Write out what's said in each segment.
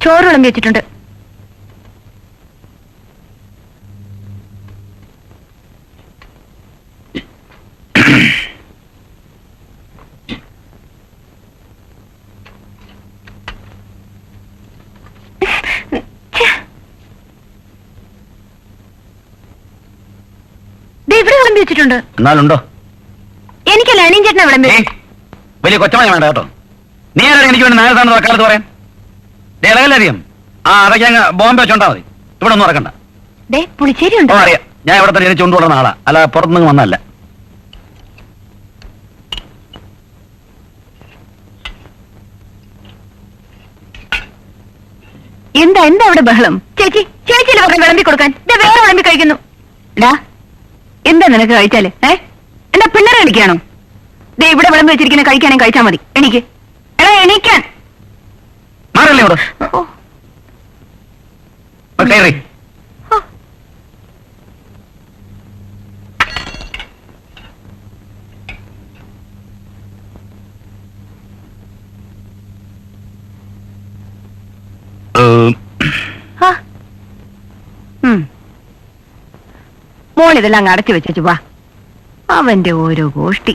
ചോറ് വിളമ്പി വെച്ചിട്ടുണ്ട് ദേ ഇവിടെ വിളമ്പി വെച്ചിട്ടുണ്ട്. എന്നാലുണ്ടോ? എനിക്കല്ല അനിയൻ ചേട്ടനെ വിളമ്പി വലിയ കൊച്ചമണി വേണ്ട കേട്ടോ. നീ ആരാണ് എനിക്ക് വേണ്ടി സാധനം വക്കാലത്ത് പറയാൻ? ദേ, ഇളകല്ലധികം ആ അതൊക്കെ അങ്ങ് ബോംബെ വെച്ചോണ്ടാ മതി. ഇവിടെ ഒന്നും ഇറക്കണ്ട പുളിശ്ശേരി ഉണ്ട്. അറിയാം. ഞാൻ ഇവിടെ തന്നെ എനിക്ക് കൊള്ളുന്ന ആളാ. അല്ല പുറത്തുനിന്ന് വന്നല്ല എന്താ എന്താ അവിടെ ബഹളം? ചേച്ചി ചേച്ചിയിലെ വിളമ്പി കൊടുക്കാൻ? വേറെ വിളമ്പി കഴിക്കുന്നു. ഡാ എന്താ നിനക്ക് കഴിച്ചാൽ? ഏ? എന്താ പിള്ളേരെ കളിക്കാണോ? ദേ ഇവിടെ വിളമ്പ് വെച്ചിരിക്കുന്ന കഴിക്കാനും കഴിച്ചാ മതി. എനിക്ക് എടാ എണീക്കാൻ. മാറല്ലേ ഓ, ഇപ്പൊ കയറി ഓ. ഏം, ആ. ഉം. മോളിതെല്ലാം അങ്ങ് അടച്ചു വെച്ചു വാ. അവന്റെ ഓരോ ഗോഷ്ടി.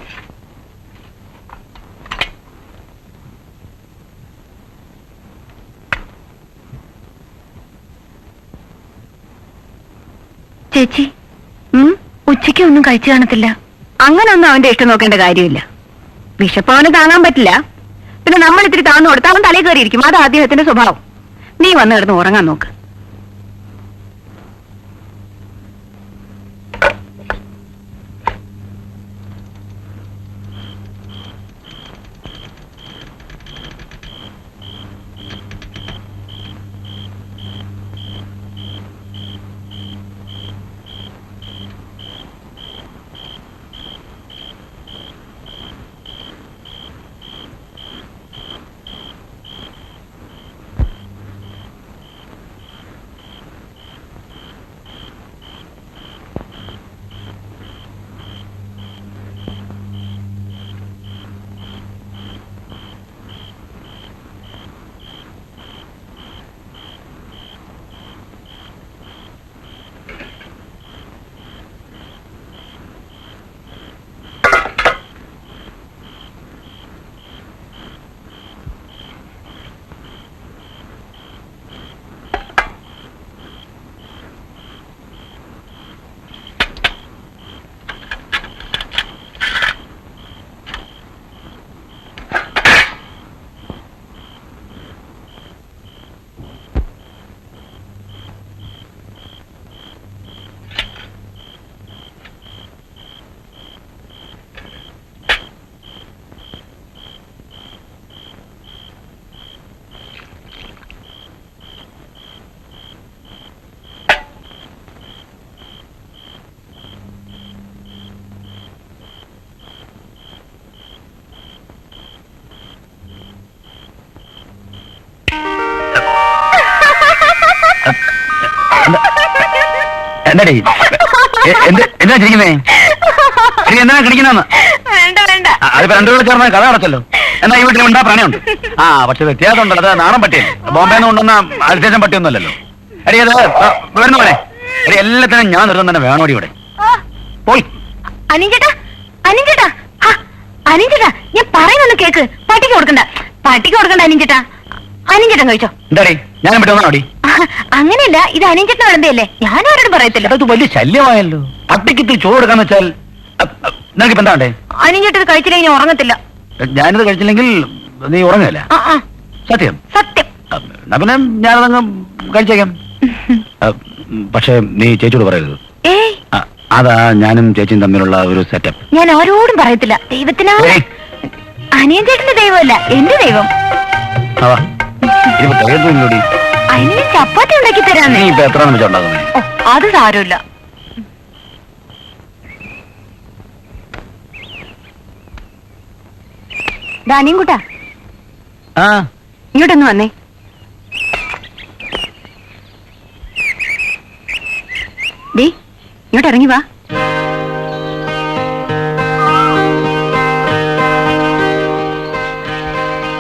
ചേച്ചി ഉച്ചയ്ക്ക് ഒന്നും കഴിച്ചു കാണത്തില്ല. അങ്ങനൊന്നും അവന്റെ ഇഷ്ടം നോക്കേണ്ട കാര്യമില്ല. വിശപ്പ് അവന് താങ്ങാൻ പറ്റില്ല. പിന്നെ നമ്മൾ ഇത്തിരി താന്നു കൊടുത്താൽ അവൻ തലയിൽ കയറിയിരിക്കും. അത് അദ്ദേഹത്തിന്റെ സ്വഭാവം. നീ വന്ന് കിടന്ന് ഉറങ്ങാൻ നോക്ക്. എന്താടി? എന്ത് ചിരിക്കുന്നേ? എന്നാ എന്തിനാ കിണിക്കുന്നെന്ന് വേണ്ട വേണ്ട. അതിപ്പോ രണ്ടുപേരും ചേർന്ന് കഥ അടച്ചല്ലോ എന്നാ ഈ വീട്ടിൽ ഉണ്ടാ പ്രണയമുണ്ട് ആ പക്ഷെ വ്യത്യാസം ഉണ്ടല്ലോ അത് നാടൻ പട്ടിയല്ലേ ബോംബെന്ന് കൊണ്ടുവന്ന അൽറ്റേഷൻ പട്ടിയൊന്നുമല്ലല്ലോ. എടി അത് വരുന്ന പോലെ എടി എല്ലാത്തിനും ഞാൻ നിർത്തം തന്നെ വേണോടി ഇവിടെ. പോയി. അനിഞ്ചേട്ടാ അനിഞ്ചേട്ടാ. അനിഞ്ചേട്ടാ ഞാൻ പറയുന്നൊന്ന് കേക്ക്. പട്ടിക്ക് കൊടുക്കണ്ട. പട്ടിക്ക് കൊടുക്കണ്ട അനിഞ്ചേട്ടാ. അനിഞ്ചേട്ടൻ കഴിച്ചോ എന്താടി? ഞാൻ ഇവിടെ വന്നോടി അങ്ങനെയല്ല ഇത് അനിഞ്ചേട്ടൻ വിളമ്പയല്ലേ? ഞാൻ ആരോടും പറയത്തില്ല. അത് വലിയ ശല്യമായല്ലോ. അട്ടിക്ക് ഇത്തിരി ചോറ് കൊടുക്കാന്ന് വെച്ചാൽ നിനക്ക് ഇപ്പൊ എന്താണ്ടേ അനിഞ്ചേട്ടൻ കഴിച്ചില്ലെങ്കിൽ ഞാൻ ഉറങ്ങത്തില്ല. ഞാനിത് കഴിച്ചില്ലെങ്കിൽ നീ ഉറങ്ങില്ല സത്യം? സത്യം. എന്നാ പിന്നെ ഞാനതങ്ങ് കഴിച്ചേക്കാം. പക്ഷെ നീ ചേച്ചിയോട് പറയരുത്. അതാ ഞാനും ചേച്ചിയും തമ്മിലുള്ള ഒരു സെറ്റപ്പ് ഞാൻ ആരോടും പറയത്തില്ല. ദൈവത്തിനാ. അനിയൻ ചേട്ടന്റെ ദൈവമല്ല എന്റെ ദൈവം. അതിന് ചപ്പാത്തി ഉണ്ടാക്കി നീ തരാന്നേ ഇപ്പൊ എത്ര നിമിഷം ഉണ്ടാക്കുന്നേ? ഓ അത് സാരമില്ല. ദാനിയും കൂട്ടാ. ആ. ഇങ്ങോട്ടൊന്ന് വന്നേ. ഡീ ഇങ്ങോട്ട് ഇറങ്ങി വാ.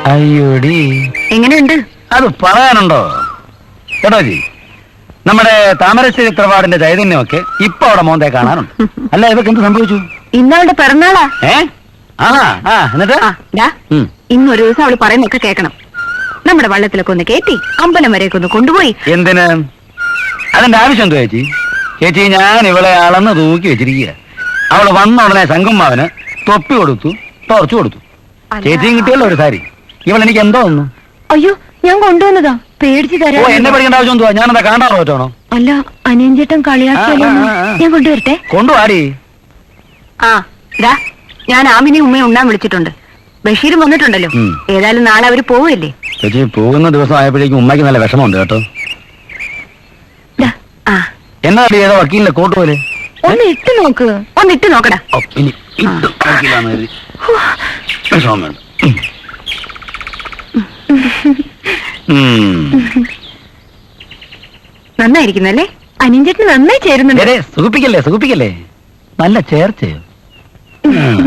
അയ്യോടി. എങ്ങനെയുണ്ട്? അത് പറയാനുണ്ടോ? കേട്ടോ ജി നമ്മുടെ താമരശ്ശേരി തറവാടിന്റെ ചൈതന്യമൊക്കെ ഇപ്പൊ അവിടെ മോന്തേ കാണാനുണ്ട്. അല്ല ഇതൊക്കെ എന്ത് സംഭവിച്ചു? ഇന്നവളുടെ പിറന്നാളാ. ഏ? ആ ആ എന്നിട്ട്? ഉം. ഇന്നൊരു ദിവസം അവൾ പറയുന്നൊക്കെ കേക്കണം നമ്മുടെ വള്ളത്തിലൊക്കെ ഒന്ന് കയറ്റി അമ്പലം വരെയൊക്കെ ഒന്ന് കൊണ്ടുപോയി. എന്തിന്? അതിന്റെ ആവശ്യം എന്തോ ചേച്ചി? ചേച്ചി ഞാൻ ഇവളെ അളന്ന് തൂക്കി വെച്ചിരിക്കുക അവൾ വന്ന ഉടനെ ശങ്കുമ്മാവന് തൊപ്പി കൊടുത്തു ടോർച്ച് കൊടുത്തു. അല്ല. ചേച്ചിയും കിട്ടിയല്ലോ ഒരു സാരി. ഇവൾ എനിക്ക് എന്തോ ഒന്നു? അയ്യോ ഞാൻ കൊണ്ടുവന്നതാ. പേടിച്ച് ഓ എന്നെ തരാം പഠിക്കേണ്ട ആവശ്യം എന്തുവാ ഞാനെന്താ കാണാറോ പറ്റണോ? അല്ല അനിയഞ്ചേട്ടൻ കളിയാക്കിയാലോ. ഞാൻ കൊണ്ടുവരട്ടെ? കൊണ്ടുവാടി. ആ ഇതാ ഞാൻ ആമിനെ ഉമ്മയെ ഉണ്ണാൻ വിളിച്ചിട്ടുണ്ട്. ബഷീർ വന്നിട്ടുണ്ടല്ലോ. ഏതായാലും നാളെ അവർ പോവില്ലേ? ചേച്ചി പോകുന്ന ദിവസം ആയപ്പോഴേക്കും ഉമ്മയ്ക്ക് നല്ല വിഷമമുണ്ട് കേട്ടോ. എന്നാ ഏതോ വക്കീലിന്റെ കോട്ട് പോലെ? ഒന്ന് ഇട്ട് നോക്ക്. ഒന്ന് ഇട്ട് നോക്കടാ. ഇനി ഇട്ട് കരുതി. വിഷമം വേണ്ട. നന്നായിരിക്കുന്നല്ലേ? അനിഞ്ചേട്ടന് നന്നായി ചേരുന്നുണ്ട്. സുഖിപ്പിക്കല്ലേ സുഖിപ്പിക്കല്ലേ? നല്ല ചേർച്ചയോ. ഉം.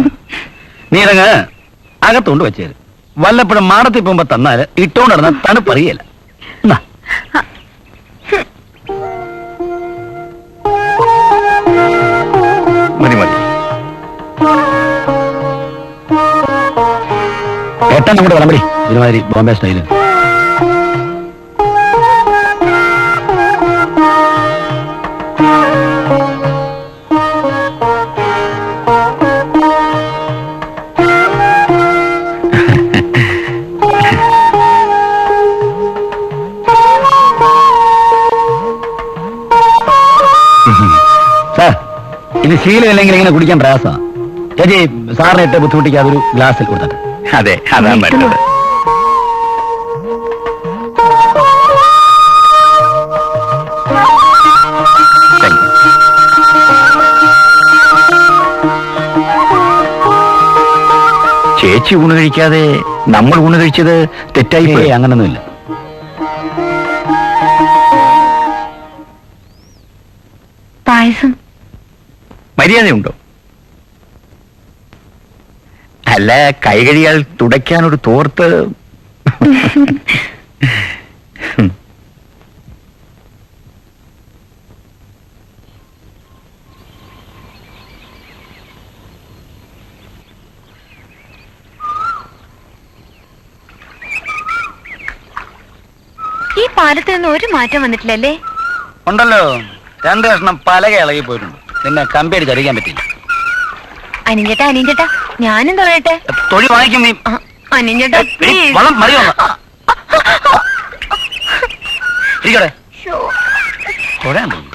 അകത്തുകൊണ്ട് വെച്ചേര്. വല്ലപ്പോഴും മാടത്തി പോകുമ്പോ തന്നാൽ ഇട്ടോണ്ട് നടന്ന തണുപ്പറിയല്ല എന്നാ. മതി മതി. ഏട്ടാ നമ്മുടെ വിളമ്പടി ഒരുമാതിരി ബോംബെ സ്റ്റൈൽ. സാർ ഇത് ശീലമില്ലെങ്കിൽ ഇങ്ങനെ കുടിക്കാൻ പ്രയാസമാണ് ചേച്ചി സാറിനെ ഇട്ട് ബുദ്ധിമുട്ടിക്കാതെ ഒരു ഗ്ലാസ്സിൽ കൊടുത്തിട്ട് അതെ അതാ നല്ലത്. ചേച്ചി ഊണ് കഴിക്കാതെ നമ്മൾ ഊണ് കഴിച്ചത് തെറ്റായി പോയി. അങ്ങനൊന്നുമില്ല. പായസം. മര്യാദയുണ്ടോ? അല്ല കൈ കഴിയാൽ തുടയ്ക്കാനൊരു തോർത്ത്. ഈ പാലത്തിൽ നിന്ന് ഒരു മാറ്റം വന്നിട്ടില്ലല്ലേ? ഉണ്ടല്ലോ. രണ്ട് കഷ്ണം പലക ഇളകി പോയിട്ടുണ്ട്. നിന്നെ കമ്പി അടിച്ച് അറിയിക്കാൻ പറ്റില്ല അനിഞ്ചേട്ടാ അനിഞ്ചേട്ടാ ഞാനും തൊഴട്ടെ തൊഴി വാങ്ങിക്കും നീ. അനിയഞ്ചേട്ടാ എടി, വളം മറിയോ ഇരിക്കട്ടെ തൊഴാൻ തോന്നുന്നു.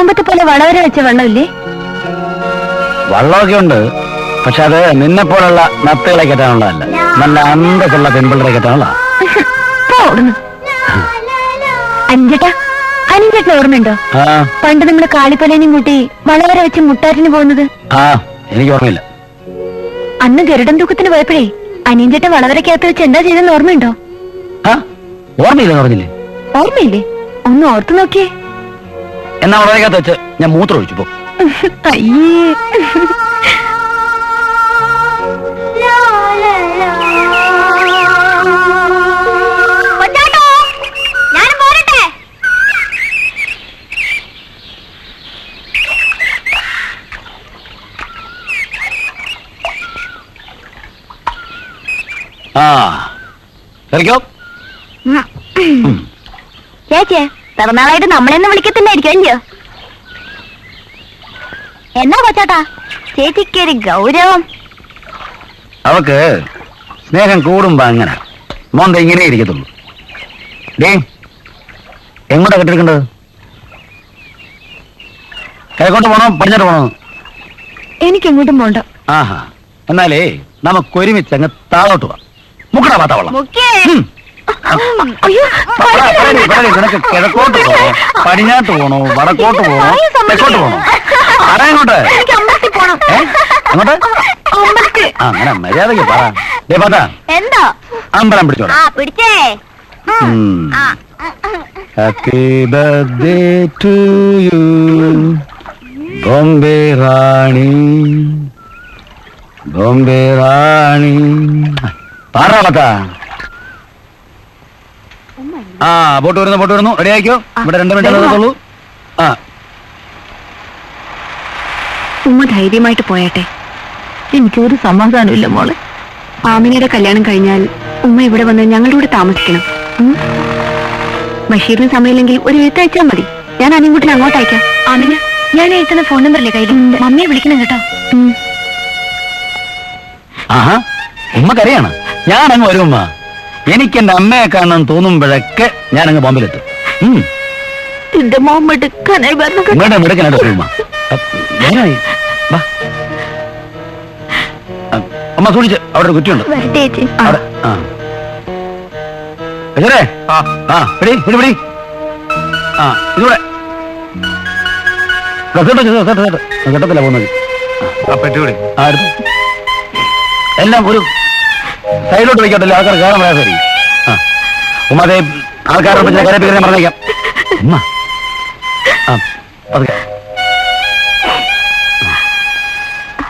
മുമ്പത്തെ പോലെ വളവര വെച്ച വെള്ളമില്ലേ വള്ളമൊക്കെ ഉണ്ട് പക്ഷെ അത് നിന്നെ പോലുള്ള നത്തുകളെ കെട്ടാനുള്ളതല്ല. നല്ല അന്തസ്സുള്ള പെൺപിള്ളറെ കെട്ടാനുള്ള പോടുന്നു അനിയഞ്ചേട്ടാ ഓർമ്മയുണ്ടോ? പണ്ട് നമ്മൾ കാളിപ്പലേനും കൂട്ടി വളവര വെച്ച് മുട്ടാറ്റിന് പോകുന്നത്. ആ എനിക്ക് ഓർമ്മയില്ല. അന്ന് ഗരുഡൻ തൂക്കത്തിന് പോയപ്പോഴേ അനിയഞ്ചേട്ടൻ വളവരക്കകത്ത് വെച്ച് എന്താ ചെയ്തെന്ന് ഓർമ്മയുണ്ടോ? പറഞ്ഞില്ലേ? ഓർമ്മയില്ലേ? ഒന്ന് ഓർത്തു നോക്കിയേ. എന്നാ ഉടനകത്ത് വെച്ച് ഞാൻ മൂത്രം ഒഴിച്ചു പോ. അയ്യേ. ആ. ചേച്ചേ പിറന്നാളായിട്ട് നമ്മളെന്ന് വിളിക്കത്തില്ലായിരിക്കും അല്ലയോ? എന്നാ കൊച്ചാട്ടാ? ചേച്ചിക്ക് ഒരു ഗൗരവം. അവക്ക് സ്നേഹം കൂടുമ്പോ അങ്ങനെ. മോന്ത ഇങ്ങനെ ഇരിക്കത്തുള്ളൂ. ഡേ എങ്ങോട്ടാ കെട്ടിരിക്കേണ്ടത് കിഴക്കോട്ട് പോണോ പടിഞ്ഞോട്ട് പോണോ? എനിക്ക് എങ്ങോട്ടും പോണ്ട. ആഹാ എന്നാലേ നമുക്ക് ഒരുമിച്ച് അങ്ങ് താഴോട്ട് പോവാം മുക്കടാ പാത്താവളം. നിനക്ക് കിഴക്കോട്ട് പോണോ പടിഞ്ഞാട്ട് പോണോ വടക്കോട്ട് പോണോ തെക്കോട്ട് പോണോ പറ ഇങ്ങോട്ട് അങ്ങോട്ട്? അങ്ങനെ മര്യാദയ്ക്ക് പറ. ദേ പാത്താ. എന്തോ? അമ്പലം പിടിച്ചോടാ. പിടിച്ചേ. Happy birthday to you Bombay Rani. Bombay Rani. പറ പാത്താ. ആ ബോട്ട് വരുന്നു ബോട്ട് വരുന്നു. റെഡി ആയിക്കോ? ഇവിടെ രണ്ട് മിനിറ്റ് ആ. ഉമ്മ ധൈര്യമായിട്ട് പോയട്ടെ. എനിക്കൊരു സമാധാനമില്ല മോളെ. ആമിനയുടെ കല്യാണം കഴിഞ്ഞാൽ ഉമ്മ ഇവിടെ വന്ന് ഞങ്ങളുടെ കൂടെ താമസിക്കണം? ബഷീറിന് സമയമില്ലെങ്കിൽ ഒരു എഴുത്തയച്ചാൽ മതി. ഞാൻ അനിയൻകുട്ടിനെ അങ്ങോട്ട് അയക്കാം. ആമിന ഞാൻ എഴുത്തുന്ന ഫോൺ നമ്പറില്ലേ കയ്യിൽ മമ്മിയെ വിളിക്കണം കേട്ടോ. ആഹാ. ഉമ്മ ഉമ്മക്കറിയാണ് ഞാൻ അങ്ങ് വരും ഉമ്മ. എനിക്ക് എന്റെ അമ്മയെ കാണാൻ തോന്നുമ്പോഴൊക്കെ ഞാൻ അങ്ങ് ബോംബിലെത്തും. ഉം. എന്റെ മോൻ എടുക്കാനായി വരണം കേട്ടോ. ഇങ്ങോട്ട് മിടുക്കനായിട്ട്. വാ. അമ്മ സൂക്ഷിച്ച് അവിടെ ഒരു കുറ്റിയുണ്ട്. വരട്ടെ ചേച്ചി. ആ. അവിടെ ആ. ബഷീറേ, ആ. പിടി പിടി പിടി. ആ ഇതൂടെ. കേട്ടോ കേട്ടോ കേട്ടോ കേട്ടത്തില്ല പോകുന്നത്. പെട്ടുകൂടി ആ എടുത്തു. എല്ലാം ഒരു സൈഡിലോട്ട് വയ്ക്കട്ടില്ല ആൾക്കാർ കയറാൻ പ്രയാസമായിരിക്കും ആ. ഉമ്മാതെ ആൾക്കാരെ പറ്റി കരപ്പിക്കാൻ പറഞ്ഞേക്കാം. ഉമ്മ. ആ പതുക്കെ.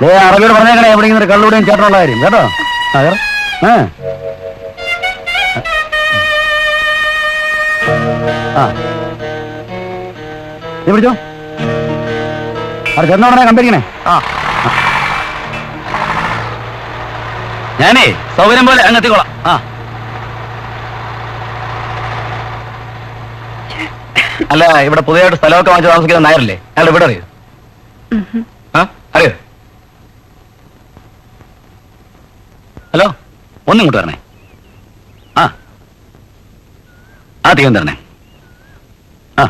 ഏ അറബിയോട് പറഞ്ഞേക്കണേ എവിടെയെങ്കിലും ഒരു കള്ളുകൂടെയും ചേട്ടനുള്ള കാര്യം കേട്ടോ? ആ ആ. ആ. നീ പിടിച്ചോ? കണ്ടിരിക്കണേ? ആ. ഞാനേ സൗകര്യം പോലെ അങ്ങെത്തിക്കോളാം. ആ. അല്ല ഇവിടെ പുതിയതായിട്ട് സ്ഥലമൊക്കെ വാങ്ങിച്ച് താമസിക്കുന്ന നായരല്ലേ? അയാളുടെ ഇവിടെ അറിയോ. ആ അറിയോ? ഹലോ ഒന്നിങ്ങോട്ട് വരണേ. ആ. ആ തീവൻ തരണേ ആ.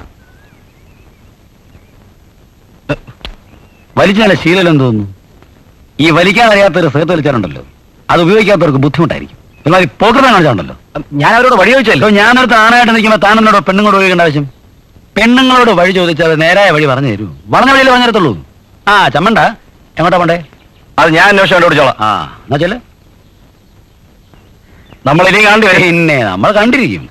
വലിച്ചാലെ ശീലം തോന്നുന്നു? ഈ വലിക്കാൻ അറിയാത്തൊരു സേത്ത് വലിച്ചാലുണ്ടല്ലോ അത് ഉപയോഗിക്കാത്തവർക്ക് ബുദ്ധിമുട്ടായിരിക്കും. എന്നാൽ പോക്കറ്റ് കാണിച്ചാണ്ടല്ലോ ഞാൻ അവരോട് വഴി ചോദിച്ചല്ലോ ഞാനടുത്ത് ആണായിട്ട് നിൽക്കുമ്പോൾ താൻ എന്നോട് പെണ്ണുങ്ങളോട് ചോദിക്കേണ്ട ആവശ്യം? പെണ്ണുങ്ങളോട് വഴി ചോദിച്ചാൽ നേരായ വഴി പറഞ്ഞു തരൂ. വളഞ്ഞ വഴിയിൽ പറഞ്ഞു തരത്തുള്ളൂ. ആ ചമ്മണ്ട. എങ്ങോട്ടാ പോണ്ടേ? അത് ഞാൻ അന്വേഷണം കണ്ടുപിടിച്ചോളാം. ആ എന്നാ ചെല്ലേ. നമ്മൾ ഇനി കണ്ടു പിന്നെ നമ്മൾ കണ്ടിരിക്കും.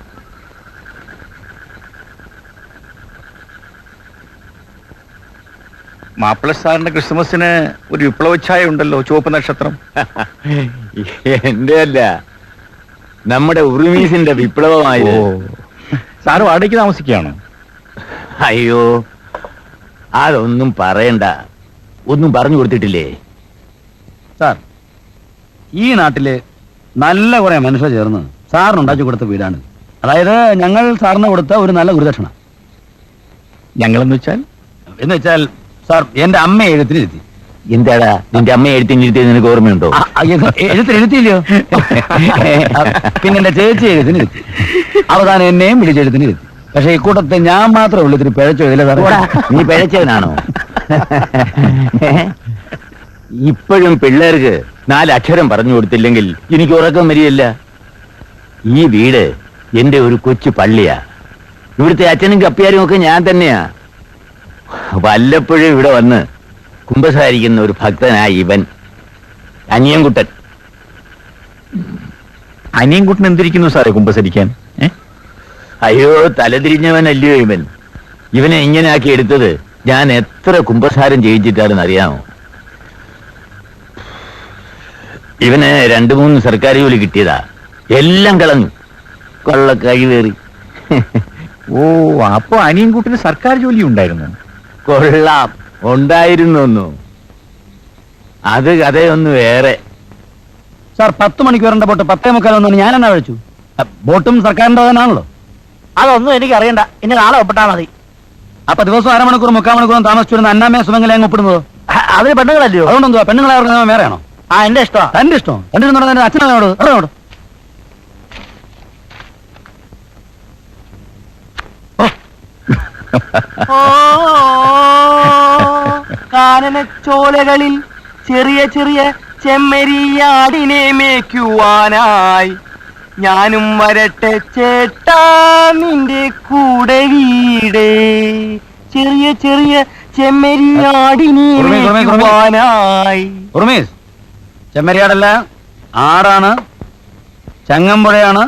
മാപ്പിള സാറിന്റെ ക്രിസ്മസിന് ഒരു വിപ്ലവച്ഛായ ഉണ്ടല്ലോ ചുവപ്പ് നക്ഷത്രം. എന്റെ അല്ല നമ്മുടെ ഉറുമീസിന്റെ വിപ്ലവമായി സാറ് വാടകയ്ക്ക് താമസിക്കുകയാണോ? അയ്യോ അതൊന്നും പറയണ്ട. ഒന്നും പറഞ്ഞു കൊടുത്തിട്ടില്ലേ? സാർ ഈ നാട്ടിൽ നല്ല കുറെ മനുഷ്യർ ചേർന്ന് സാറിന് ഉണ്ടാക്കി കൊടുത്ത വീടാണ്. അതായത് ഞങ്ങൾ സാറിന് കൊടുത്ത ഒരു നല്ല ഗുരുദക്ഷിണ. ഞങ്ങളെന്ന് വെച്ചാൽ? എന്ന് വെച്ചാൽ സാർ എന്റെ അമ്മ എഴുത്തിനിരുത്തി എന്താടാ? നിന്റെ അമ്മ എഴുത്തിനിരുത്തി നിനക്ക് ഓർമ്മയുണ്ടോ? ആ, ആ, എഴു- എഴുത്തിനിരുത്തിയില്ലയോ ആ, പിന്നെ എന്റെ ചേച്ചി എഴുത്തിനിരുത്തി അവസാനം എന്നെയും വിളിച്ചെഴുത്തിനിരുത്തി പക്ഷെ ഇക്കൂട്ടത്തെ ഞാൻ മാത്രമേ ഉള്ളൂ ഇത്തിരി പിഴച്ചോ പോടാ, നീ പിഴച്ചവനാണോ? ഇപ്പോഴും പിള്ളേർക്ക് നാലക്ഷരം പറഞ്ഞു കൊടുത്തില്ലെങ്കിൽ എനിക്ക് ഉറക്കം വരികയില്ല. ഈ വീട് എന്റെ ഒരു കൊച്ചു പള്ളിയാ. ഇവിടുത്തെ അച്ഛനും കപ്പിയാരും ഒക്കെ ഞാൻ തന്നെയാ. വല്ലപ്പോഴും ഇവിടെ വന്ന് കുമ്പസാരിക്കുന്ന ഒരു ഭക്തനായി ഇവൻ അനിയൻകുട്ടൻ. അനിയൻകുട്ടൻ എന്തിരിക്കുന്നു സാറേ കുമ്പസരിക്കാൻ? അയ്യോ തലതിരിഞ്ഞവനല്ലയോ ഇവൻ? ഇവനെ ഇങ്ങനെ ആക്കി എടുത്തത് ഞാൻ എത്ര കുമ്പസാരം ചെയ്യിച്ചിട്ടാണെന്ന് അറിയാമോ ഇവന് രണ്ടു മൂന്ന് സർക്കാർ ജോലി കിട്ടിയതാ. എല്ലാം കളഞ്ഞു. കൊള്ള കഴിവേറി ഓ അപ്പൊ അനിയൻകുട്ടിന് സർക്കാർ ജോലി ഉണ്ടായിരുന്നു? കൊള്ളാം. ഉണ്ടായിരുന്നു അത് കഥയൊന്ന് വേറെ. സാർ പത്ത് മണിക്ക് വരേണ്ട ബോട്ട് പത്തേ മുക്കാലൊന്നും ഞാൻ എന്നാ വിളിച്ചു? ബോട്ടും സർക്കാരിന്റെ തന്നെയാണല്ലോ അതൊന്നും എനിക്ക് അറിയണ്ട ഇനി നാളെ ഒപ്പിട്ടാ മതി. അപ്പൊ ദിവസം അരമണിക്കൂർ മുക്കാൽ മണിക്കൂറും താമസിച്ചിരുന്ന അന്നാമേ സുമംഗലെ അങ്ങ് ഒപ്പിടുന്നത്? അതിന് പെണ്ണുങ്ങളല്ലയോ അതുകൊണ്ടെന്തുവാ? പെണ്ണുങ്ങളെ വേറെയാണോ? ആ എന്റെ ഇഷ്ടം എന്റെ ഇഷ്ടം? എന്റെ അച്ഛനോട്? ഇറങ്ങോട് കാനന ചോലകളിൽ ചെറിയ ചെറിയ ചെമ്മരിയാടിനെ മേയ്ക്കുവാനായി ഞാനും വരട്ടെ ചേട്ടാ നിന്റെ കൂടെ വീടേ ചെറിയ ചെറിയ ചെമ്മരിയാടിനെ മേക്കുവാനായി ഉറുമേഷ്. മേയ്ക്കുവാനായി ചെമ്മരിയാടല്ല ആടാണ് ചങ്ങമ്പുഴയാണ്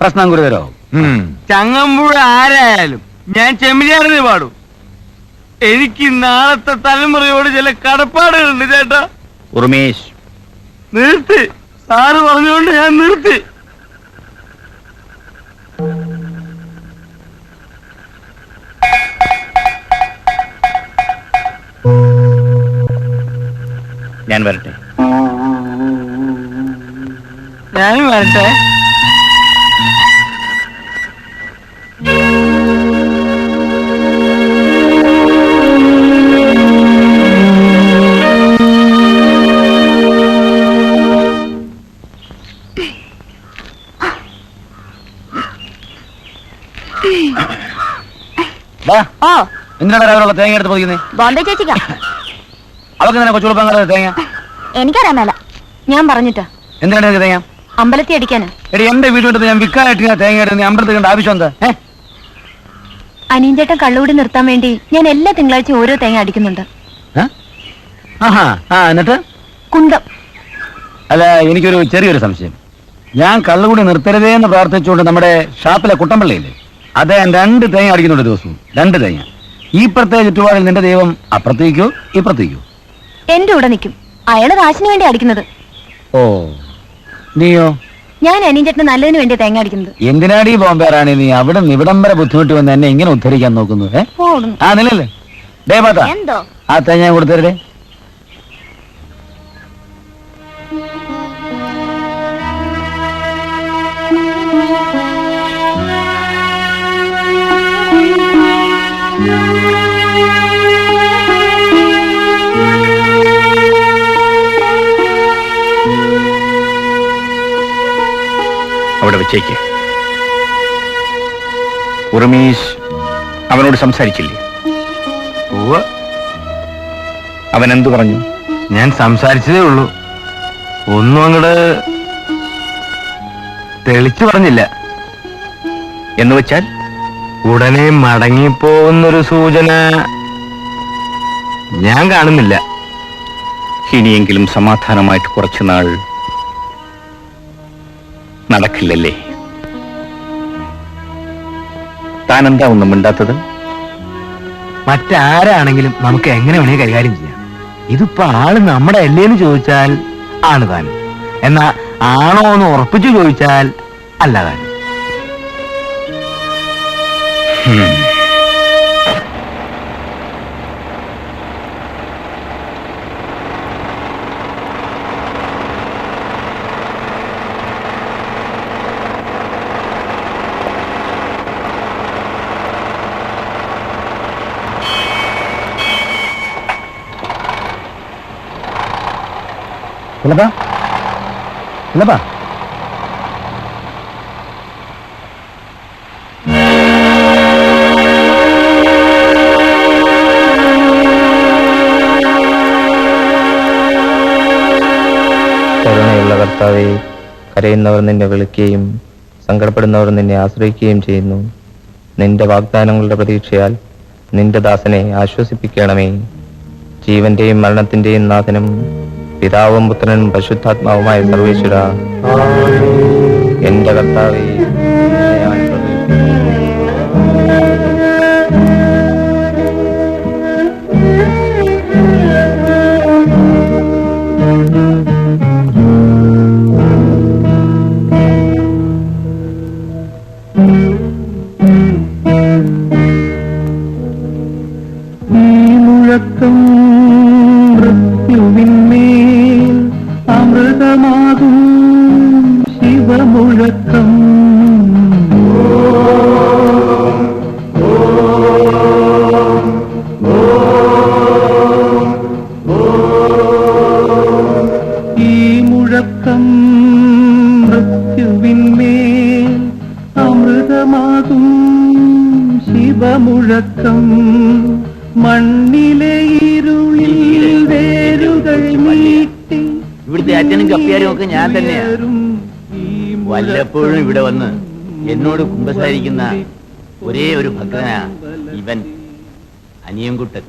പ്രശ്നം ഗുരുതരവും ഉം. ചങ്ങമ്പുഴ ആരായാലും ഞാൻ ചെമ്മരിയാടിനെ പാടും. എനിക്ക് നാളത്തെ തലമുറയോട് ചില കടപ്പാടുകളുണ്ട് ചേട്ടാ. ഉർമേഷ്. നിർത്തി. സാറ് പറഞ്ഞുകൊണ്ട് ഞാൻ നിർത്തി. ഞാൻ വരട്ടെ. ഞാനും വരട്ടെ. വാ ഓ എന്തിനാണ് രാവിലെ തേങ്ങ എടുത്ത് പൊതിക്കുന്നേ ബോംബെ ചേച്ചിക്കാ. അവർക്ക് തന്നെ കൊച്ചുളുപ്പങ്ങളെ തേങ്ങ എനിക്കറിയാൻ മേല. ഞാൻ പറഞ്ഞിട്ടാ. എന്തിനാണ് നിനക്ക് തേങ്ങ? അമ്പലത്തിൽ അടിക്കാന്. എടി എന്റെ വീട്ടിൽ ഞാൻ വിൽക്കാനായിട്ട് ഞാൻ തേങ്ങ എടുത്ത് നീ അമ്പലത്തിൽ കണ്ട ആവശ്യം എന്താ? ഏ? അനിയൻചേട്ടൻ കള്ളുകൂടി നിർത്താൻ വേണ്ടി ഞാൻ എല്ലാ തിങ്കളാഴ്ചയും ഓരോ തേങ്ങ അടിക്കുന്നുണ്ട്. ഏ? ആഹാ ആ എന്നിട്ട്? കുന്തം. അല്ല എനിക്കൊരു ചെറിയൊരു സംശയം. ഞാൻ കള്ളുകൂടി നിർത്തരുതേ എന്ന് പ്രാർത്ഥിച്ചുകൊണ്ട് നമ്മുടെ ഷാപ്പിലെ കുട്ടമ്പള്ളിയില്ലേ? അദ്ദേഹം രണ്ട് തേങ്ങ അടിക്കുന്നുണ്ട് ദിവസവും രണ്ട് തേങ്ങ. ഈ പ്രത്യേക ചുറ്റുപാടിൽ നിന്റെ ദൈവം അപ്പുറത്തേക്കോ ഇപ്പുറത്തേക്കോ എന്റെ കൂടെ നിൽക്കും. അയാൾ കാശിന് വേണ്ടി അടിക്കുന്നത്. ഓ നീയോ? ഞാൻ അനിയൻചേട്ടന് നല്ലതിന് വേണ്ടി തേങ്ങ അടിക്കുന്നത്. എന്തിനാടി ബോംബെ റാണി നീ അവിടെ നിവിടം വരെ ബുദ്ധിമുട്ട് വന്ന് എന്നെ ഇങ്ങനെ ഉദ്ധരിക്കാൻ നോക്കുന്നു ഏ? ആ നിലല്ലേ ഡേ പാത്ത. എന്തോ? ആ തേങ്ങ ഞാൻ കൊടുത്തരേ അവിടെ വെച്ചേക്ക്. ഉർമീഷ് അവനോട് സംസാരിച്ചില്ലേ? അവൻ എന്തു പറഞ്ഞു? ഞാൻ സംസാരിച്ചതേ ഉള്ളൂ. ഒന്നും അങ്ങട് തെളിച്ചു പറഞ്ഞില്ല. എന്ന് വെച്ചാൽ? ഉടനെ മടങ്ങിപ്പോകുന്നൊരു സൂചന ഞാൻ കാണുന്നില്ല. ഇനിയെങ്കിലും സമാധാനമായിട്ട് കുറച്ചു നാൾ നടക്കില്ലല്ലേ? താൻ എന്താ ഒന്നും മിണ്ടാത്തത്? മറ്റാരാണെങ്കിലും നമുക്ക് എങ്ങനെ വേണേ കൈകാര്യം ചെയ്യാം. ഇതിപ്പോ ആൾ നമ്മുടെ അല്ലേന്ന് ചോദിച്ചാൽ ആണ് താൻ. എന്നാ ആണോ എന്ന് ഉറപ്പിച്ചു ചോദിച്ചാൽ അല്ല താൻ. Hmm. இல்லப்பா இல்லப்பா കർത്താവെ കരയുന്നവർ നിന്നെ വിളിക്കുകയും സങ്കടപ്പെടുന്നവർ നിന്നെ ആശ്രയിക്കുകയും ചെയ്യുന്നു. നിന്റെ വാഗ്ദാനങ്ങളുടെ പ്രതീക്ഷയാൽ നിന്റെ ദാസനെ ആശ്വസിപ്പിക്കണമേ. ജീവന്റെയും മരണത്തിന്റെയും നാഥനും പിതാവും പുത്രനും പരിശുദ്ധാത്മാവുമായ സർവേശ്വര. എന്റെ കർത്താവെ കപ്പിയാരും ഒക്കെ ഞാൻ തന്നെയാ. വല്ലപ്പോഴും ഇവിടെ വന്ന് എന്നോട് കുമ്പസാരിക്കുന്ന ഒരേ ഒരു ഭക്തനാ ഇവൻ. അനിയൻകുട്ടൻ.